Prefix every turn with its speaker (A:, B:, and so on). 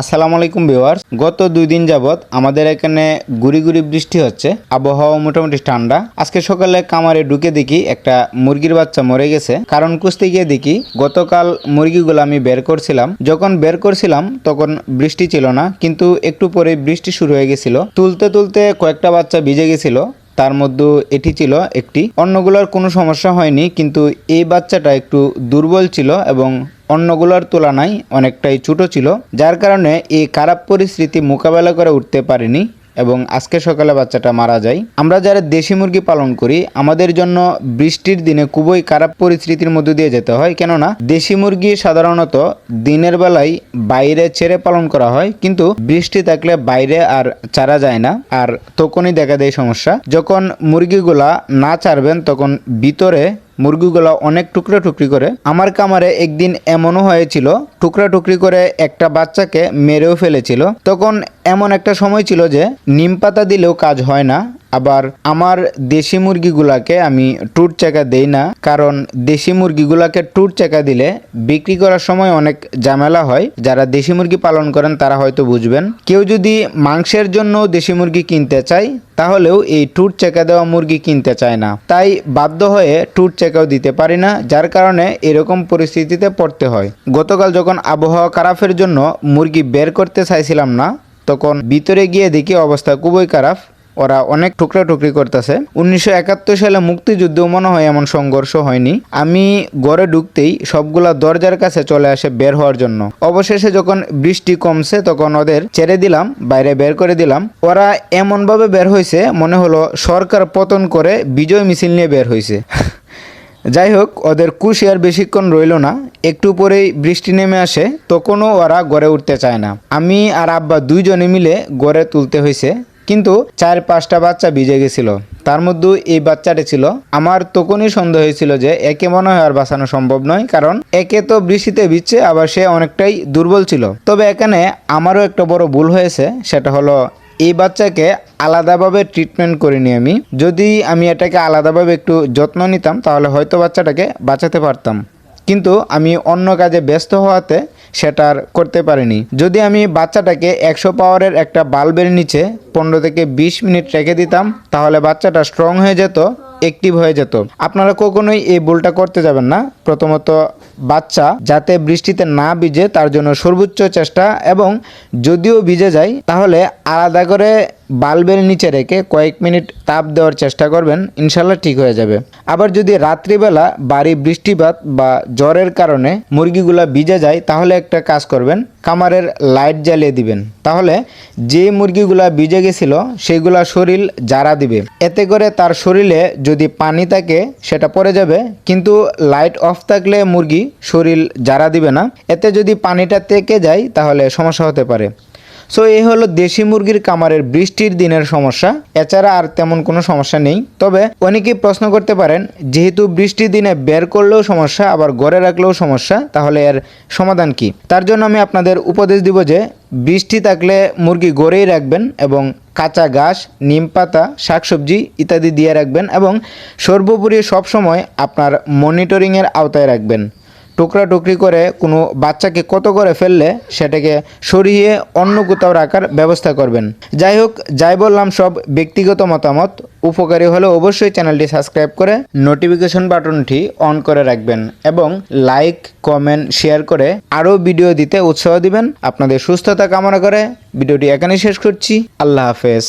A: আসসালামু আলাইকুম ভিউয়ার্স। গত দুই দিন যাবত আমাদের এখানে গুড়ি গুড়ি বৃষ্টি হচ্ছে, আবহাওয়া মোটামুটি ঠান্ডা। আজকে সকালে কামারে ঢুকে দেখি একটা মুরগির বাচ্চা মরে গেছে। কারণ কুস্তি গিয়ে দেখি গতকাল মুরগিগুলো আমি বের করছিলাম। যখন বের করছিলাম তখন বৃষ্টি ছিল না, কিন্তু একটু পরে বৃষ্টি শুরু হয়ে গেছিল। তুলতে তুলতে কয়েকটা বাচ্চা ভিজে গেছিল। তার মধ্যে এটি ছিল একটি। অন্যগুলোর কোনো সমস্যা হয়নি, কিন্তু এই বাচ্চাটা একটু দুর্বল ছিল এবং অন্যগুলোর তুলনায় অনেকটাই ছোট ছিল, যার কারণে এই খারাপ পরিস্থিতি মোকাবেলা করে উঠতে পারেনি। এবং আজকে সকালে বাচ্চাটা মারা যায়। আমরা যারা দেশি মুরগি পালন করি, আমাদের জন্য বৃষ্টির দিনে খুবই খারাপ পরিস্থিতির মধ্যে দিয়ে যেতে হয়। কেননা, দেশি মুরগি সাধারণত দিনের বেলায় বাইরে ছেড়ে পালন করা হয়, কিন্তু বৃষ্টি থাকলে বাইরে আর চারা যায় না। আর তখনই দেখা দেয় সমস্যা, যখন মুরগিগুলা না চারবেন তখন ভিতরে মুরগিগুলো অনেক টুকরো টুকরি করে। আমার কামারে একদিন এমনও হয়েছিল, টুকরা টুকরি করে একটা বাচ্চাকে মেরেও ফেলেছিল। তখন এমন একটা সময় ছিল যে, নিম পাতা দিলেও কাজ হয় না। আবার আমার দেশি মুরগিগুলাকে আমি টুট চাকা দেই না, কারণ দেশি মুরগিগুলাকে টুট চাকা দিলে বিক্রি করার সময় অনেক ঝামেলা হয়। যারা দেশি মুরগি পালন করেন, তারা হয়তো বুঝবেন। কেউ যদি মাংসের জন্য দেশি মুরগি কিনতে চায়, তাহলেও এই টুট চেকা দেওয়া মুরগি কিনতে চায় না। তাই বাধ্য হয়ে টুট চেকাও দিতে পারি না, যার কারণে এরকম পরিস্থিতিতে পড়তে হয়। গতকাল যখন আবহাওয়া খারাপের জন্য মুরগি বের করতে চাইছিলাম না, তখন ভিতরে গিয়ে দেখি অবস্থা খুবই খারাপ। ওরা অনেক টুকরা টুকরি করতেছে। উনিশশো একাত্তর সালে মুক্তিযুদ্ধেও মনে হয় এমন সংঘর্ষ হয়নি। আমি গড়ে ঢুকতেই সবগুলা দরজার কাছে চলে আসে বের হওয়ার জন্য। অবশেষে যখন বৃষ্টি কমছে, তখন ওদের ছেড়ে দিলাম, বাইরে বের করে দিলাম। ওরা এমনভাবে বের হয়েছে মনে হলো সরকার পতন করে বিজয় মিছিল নিয়ে বের হয়েছে যাই হোক, ওদের কুশি আর বেশিক্ষণ রইল না। একটু পরেই বৃষ্টি নেমে আসে, তখনও ওরা গড়ে উঠতে চায় না। আমি আর আব্বা দুইজনে মিলে গড়ে তুলতে হয়েছে কিন্তু চার পাঁচটা বাচ্চা ভিজে গেছিল। তার মধ্যে এই বাচ্চাটা ছিল। আমার তখনই সন্দেহ হয়েছিল যে একে মনে হয় আর বাঁচানো সম্ভব নয়, কারণ একে তো বৃষ্টিতে ভিজছে, আবার সে অনেকটাই দুর্বল ছিল। তবে এখানে আমারও একটা বড় ভুল হয়েছে, সেটা হলো এই বাচ্চাকে আলাদাভাবে ট্রিটমেন্ট করিনি আমি। যদি আমি এটাকে আলাদাভাবে একটু যত্ন নিতাম, তাহলে হয়তো বাচ্চাটাকে বাঁচাতে পারতাম। কিন্তু আমি অন্য কাজে ব্যস্ত হওয়াতে সেটা আর করতে পারিনি। যদি আমি বাচ্চাটাকে একশো পাওয়ারের একটা বাল্বের নিচে পনেরো থেকে বিশ মিনিট রেখে দিতাম, তাহলে বাচ্চাটা স্ট্রং হয়ে যেত অ্যাক্টিভ হয়ে যেত। আপনারা কখনোই এই ভুলটা করতে যাবেন না। প্রথমত, বাচ্চা যাতে বৃষ্টিতে না ভিজে তার জন্য সর্বোচ্চ চেষ্টা এবং যদিও ভিজে যায়, তাহলে আলাদা করে বাল্বের নিচে রেখে কয়েক মিনিট তাপ দেওয়ার চেষ্টা করবেন, ইনশাল্লাহ ঠিক হয়ে যাবে। আবার যদি রাত্রিবেলা বাড়ি বৃষ্টিপাত বা জ্বরের কারণে মুরগিগুলা ভিজে যায়, তাহলে একটা কাজ করবেন কামারের লাইট জ্বালিয়ে দিবেন। তাহলে যে মুরগিগুলা ভিজে গেছিল, সেগুলা শরীর জারা দিবে। এতে করে তার শরীরে যদি পানি থাকে, সেটা পড়ে যাবে, কিন্তু লাইট অফ থাকলে মুরগি শরীর জারা দিবে না। এতে যদি পানিটা থেকে যায়, তাহলে সমস্যা হতে পারে। সো এই হলো দেশি মুরগির কামারের বৃষ্টির দিনের সমস্যা। এছাড়া আর তেমন কোনো সমস্যা নেই। তবে অনেকেই প্রশ্ন করতে পারেন, যেহেতু বৃষ্টির দিনে বের করলেও সমস্যা, আবার ঘরে রাখলেও সমস্যা, তাহলে এর সমাধান কি? তার জন্য আমি আপনাদের উপদেশ দিব যে, বৃষ্টি থাকলে মুরগি গড়েই রাখবেন এবং কাঁচা ঘাস, নিম পাতা, শাকসবজি ইত্যাদি দিয়ে রাখবেন এবং সর্বোপরি সবসময় আপনার মনিটরিংয়ের আওতায় রাখবেন। টুকরা টুকরি করে কোনো বাচ্চাকে কত করে ফেললে সেটাকে সরিয়ে অন্য কোথাও রাখার ব্যবস্থা করবেন। যাই হোক, যাই বললাম সব ব্যক্তিগত মতামত, উপকারী হলে অবশ্যই চ্যানেলটি সাবস্ক্রাইব করে নোটিফিকেশন বাটনটি অন করে রাখবেন এবং লাইক কমেন্ট শেয়ার করে আরও ভিডিও দিতে উৎসাহ দিবেন। আপনাদের সুস্থতা কামনা করে ভিডিওটি এখানেই শেষ করছি। আল্লাহ হাফেজ।